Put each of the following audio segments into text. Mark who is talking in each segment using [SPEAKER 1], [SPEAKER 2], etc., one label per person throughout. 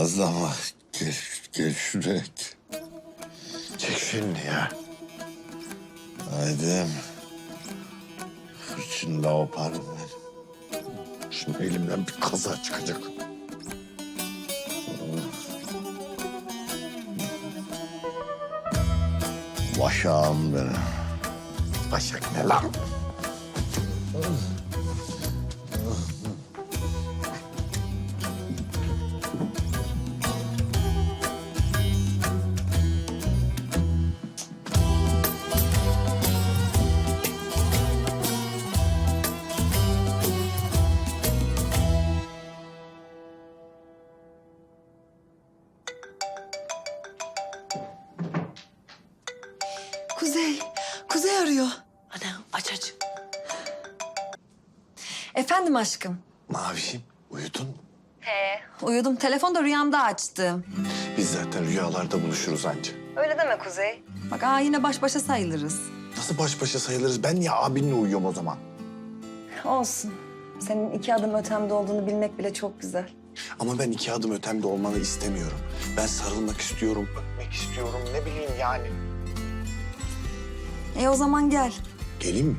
[SPEAKER 1] Nazlama gel, gel şuraya.
[SPEAKER 2] Çek elini ya.
[SPEAKER 1] Haydi. Fırçın yaparım ben.
[SPEAKER 2] Şimdi elimden bir kaza çıkacak.
[SPEAKER 1] Başağım benim.
[SPEAKER 2] Başak ne lan?
[SPEAKER 3] Kuzey arıyor.
[SPEAKER 4] Ana aç aç.
[SPEAKER 3] Efendim aşkım.
[SPEAKER 2] Mavişim uyudun mu?
[SPEAKER 3] Uyudum, telefonu da rüyamda açtım.
[SPEAKER 2] Biz zaten rüyalarda buluşuruz anca.
[SPEAKER 3] Öyle deme Kuzey. Bak aa yine baş başa sayılırız.
[SPEAKER 2] Nasıl baş başa sayılırız? Ben niye abinle uyuyorum o zaman?
[SPEAKER 3] Olsun. Senin iki adım ötemde olduğunu bilmek bile çok güzel.
[SPEAKER 2] Ama ben iki adım ötemde olmanı istemiyorum. Ben sarılmak istiyorum, öpmek istiyorum. Ne bileyim yani.
[SPEAKER 3] E o zaman gel.
[SPEAKER 2] Geleyim mi?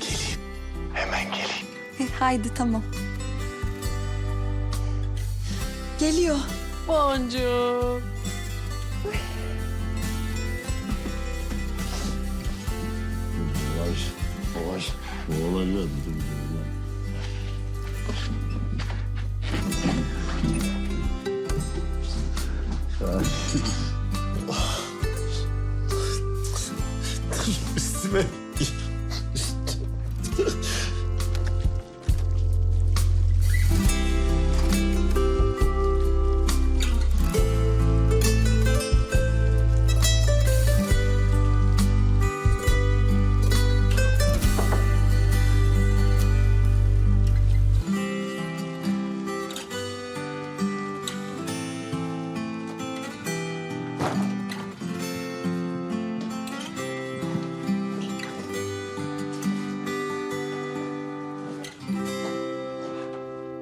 [SPEAKER 2] Geleyim. Hemen geleyim.
[SPEAKER 3] E, haydi tamam. Geliyor.
[SPEAKER 4] Boncuk.
[SPEAKER 1] Yavaş, yavaş. Boğulacağım.
[SPEAKER 2] Yeah.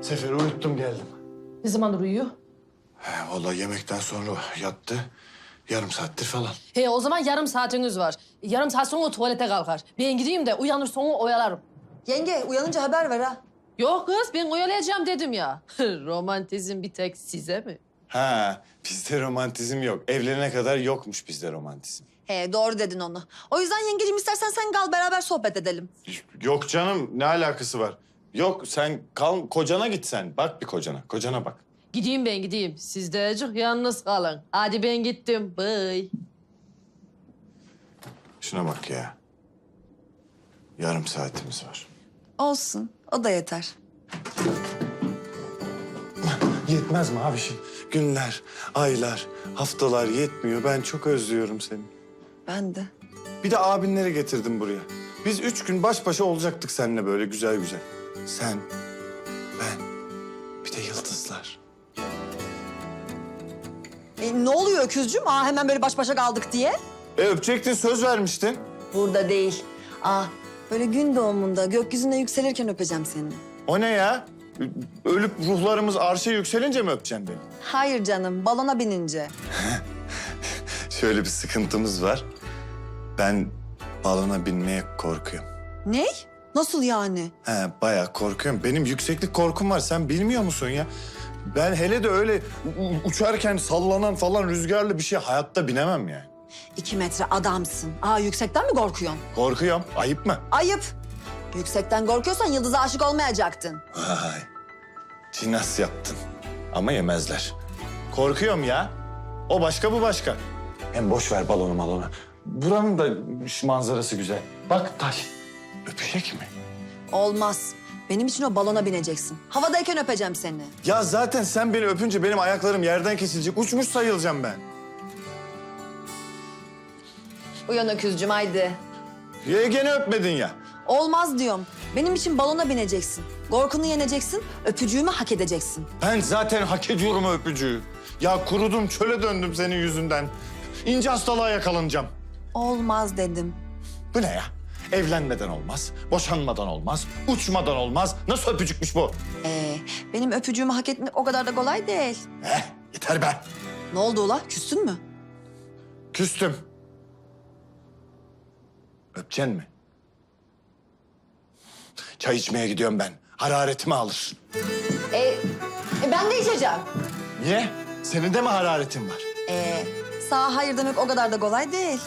[SPEAKER 2] Sefer'i uyuttum geldim.
[SPEAKER 4] Ne zamandır uyuyor?
[SPEAKER 2] He, vallahi yemekten sonra yattı. Yarım saattir falan.
[SPEAKER 4] He o zaman yarım saatiniz var. Yarım saat sonra o tuvalete kalkar. Ben gideyim de uyanır sonra oyalarım.
[SPEAKER 3] Yenge uyanınca haber ver ha.
[SPEAKER 4] Yok kız ben oyalayacağım dedim ya. Romantizm bir tek size mi?
[SPEAKER 2] Ha, bizde romantizm yok. Evlenene kadar yokmuş bizde romantizm.
[SPEAKER 3] He doğru dedin onu. O yüzden yengeciğim istersen sen kal beraber sohbet edelim.
[SPEAKER 2] Yok canım, ne alakası var? Yok, sen kal, kocana git sen. Bak bir kocana, kocana bak.
[SPEAKER 4] Gideyim ben gideyim. Siz de azıcık yalnız kalın. Hadi ben gittim. Bye.
[SPEAKER 2] Şuna bak ya. Yarım saatimiz var.
[SPEAKER 3] Olsun. O da yeter.
[SPEAKER 2] Yetmez mi abişim? Günler, aylar, haftalar yetmiyor. Ben çok özlüyorum seni.
[SPEAKER 3] Ben de.
[SPEAKER 2] Bir de abinleri getirdim buraya. Biz üç gün baş başa olacaktık seninle böyle güzel güzel. Sen, ben, bir de yıldızlar.
[SPEAKER 3] E, ne oluyor öküzcüğüm? Aa hemen böyle baş başa kaldık diye.
[SPEAKER 2] E öpecektin, söz vermiştin.
[SPEAKER 3] Burada değil. Aa böyle gün doğumunda gökyüzüne yükselirken öpeceğim seni.
[SPEAKER 2] O ne ya? Ölüp ruhlarımız arşa yükselince mi öpeceksin beni?
[SPEAKER 3] Hayır canım balona binince.
[SPEAKER 2] Şöyle bir sıkıntımız var. Ben balona binmeye korkuyorum.
[SPEAKER 3] Ne? Nasıl yani?
[SPEAKER 2] He, bayağı korkuyorum. Benim yükseklik korkum var. Sen bilmiyor musun ya? Ben hele de öyle uçarken sallanan falan rüzgarlı bir şey hayatta binemem yani.
[SPEAKER 3] İki metre adamsın. Aa yüksekten mi korkuyorsun?
[SPEAKER 2] Korkuyorum. Ayıp mı?
[SPEAKER 3] Ayıp. Yüksekten korkuyorsan yıldıza aşık olmayacaktın.
[SPEAKER 2] Vay. Cinas yaptın. Ama yemezler. Korkuyorum ya. O başka bu başka. Hem boş ver balonu malonu. Buranın da manzarası güzel. Bak taş. Öpecek mi?
[SPEAKER 3] Olmaz. Benim için o balona bineceksin. Havadayken öpeceğim seni.
[SPEAKER 2] Ya zaten sen beni öpünce benim ayaklarım yerden kesilecek. Uçmuş sayılacağım ben.
[SPEAKER 3] Uyan öküzcüğüm haydi.
[SPEAKER 2] Ya gene öpmedin ya.
[SPEAKER 3] Olmaz diyorum. Benim için balona bineceksin. Korkunu yeneceksin, öpücüğümü hak edeceksin.
[SPEAKER 2] Ben zaten hak ediyorum o öpücüğü. Ya kurudum, çöle döndüm senin yüzünden. İnce hastalığa yakalanacağım.
[SPEAKER 3] Olmaz dedim.
[SPEAKER 2] Bu ne ya? Evlenmeden olmaz, boşanmadan olmaz, uçmadan olmaz. Nasıl öpücükmüş bu?
[SPEAKER 3] Ee, benim öpücüğümü hak etmek o kadar da kolay değil.
[SPEAKER 2] Eh, Yeter be.
[SPEAKER 3] Ne oldu ula? Küstün mü?
[SPEAKER 2] Küstüm. Öpeceksin mi? Çay içmeye gidiyorum ben. Hararetimi alır.
[SPEAKER 3] E, e, ben de içeceğim.
[SPEAKER 2] Niye? Senin de mi hararetin var?
[SPEAKER 3] E, sağ hayır demek o kadar da kolay değil.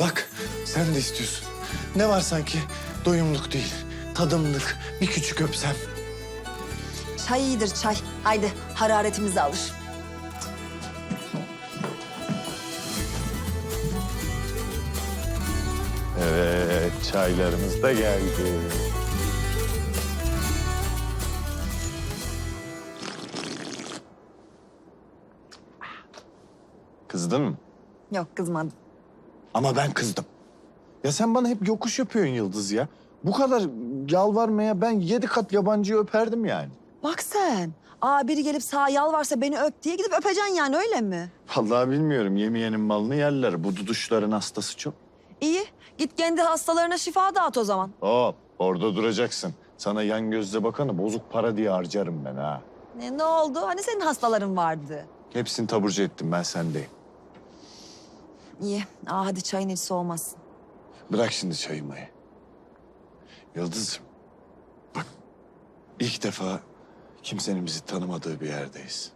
[SPEAKER 2] Bak sen de istiyorsun. Ne var sanki? Doyumluk değil, tadımlık. Bir küçük öpsem.
[SPEAKER 3] Çay iyidir çay. Haydi hararetimizi alır.
[SPEAKER 2] Evet, çaylarımız da geldi. Kızdın mı?
[SPEAKER 3] Yok kızmadım.
[SPEAKER 2] Ama ben kızdım. Ya sen bana hep yokuş yapıyorsun Yıldız ya. Bu kadar yalvarmaya ben yedi kat yabancıyı öperdim yani.
[SPEAKER 3] Bak sen. Aa biri gelip sağ yalvarsa beni öp diye gidip öpeceksin yani öyle mi?
[SPEAKER 2] Vallahi bilmiyorum. Yemeyenin malını yerler. Bu duduşların hastası çok.
[SPEAKER 3] İyi. Git kendi hastalarına şifa dağıt o zaman.
[SPEAKER 2] Hop orada duracaksın. Sana yan gözle bakanı bozuk para diye harcarım ben ha.
[SPEAKER 3] Ne, ne oldu? Hani senin hastaların vardı?
[SPEAKER 2] Hepsini taburcu ettim ben sendeyim.
[SPEAKER 3] İyi. Aa hadi çayın hiç soğumasın.
[SPEAKER 2] Bırak şimdi çayımayı. Yıldız'ım bak ilk defa kimsenin bizi tanımadığı bir yerdeyiz.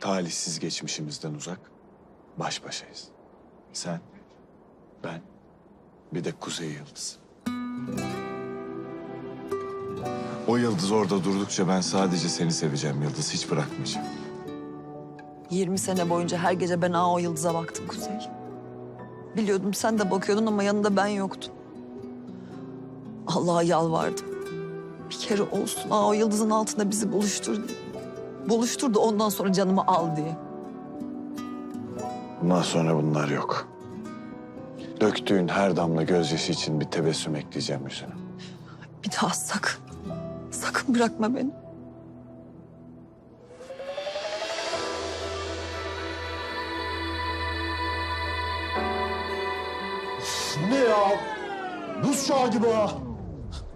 [SPEAKER 2] Talihsiz geçmişimizden uzak baş başayız. Sen, ben, bir de Kuzey Yıldız. O yıldız orada durdukça ben sadece seni seveceğim Yıldız. Hiç bırakmayacağım.
[SPEAKER 3] 20 sene boyunca her gece ben aa o yıldıza baktım Kuzey. Biliyordum sen de bakıyordun ama yanında ben yoktum. Allah'a yalvardım. Bir kere olsun aa o yıldızın altında bizi buluştur diye. Buluştur da ondan sonra canımı al diye.
[SPEAKER 2] Bundan sonra bunlar yok. Döktüğün her damla gözyaşı için bir tebessüm ekleyeceğim yüzüne.
[SPEAKER 3] Bir daha sakın, sakın bırakma beni.
[SPEAKER 1] Ya? Buz çağı gibi ha.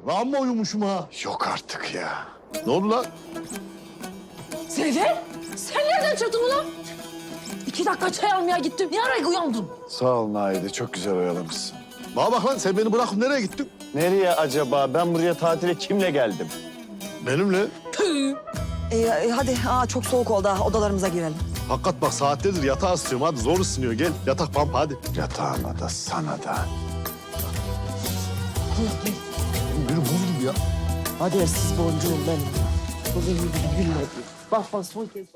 [SPEAKER 1] Lan mı uyumuşum ha?
[SPEAKER 2] Yok artık ya.
[SPEAKER 1] Ne oldu lan?
[SPEAKER 4] Sefer, sen nereden çıktın ulan? İki dakika çay almaya gittim. Niye araya uyandın?
[SPEAKER 2] Sağ ol Naide. Çok güzel oyalamışsın.
[SPEAKER 1] Bana bak lan sen beni bırakıp nereye gittin?
[SPEAKER 2] Nereye acaba? Ben buraya tatile kimle geldim?
[SPEAKER 1] Benimle.
[SPEAKER 4] Tüh.
[SPEAKER 3] Ee, e, hadi aa, çok soğuk oldu ha, odalarımıza girelim.
[SPEAKER 1] Hakikat bak saatlerdir yatağa ısıtıyorum. Hadi zor ısınıyor. Gel yatak pampa hadi.
[SPEAKER 2] Yatağına da sana da.
[SPEAKER 1] Biri buz gibi ya.
[SPEAKER 4] Hadi siz boncuğum benim. Bugün gibi gülle. Bak bak son kez.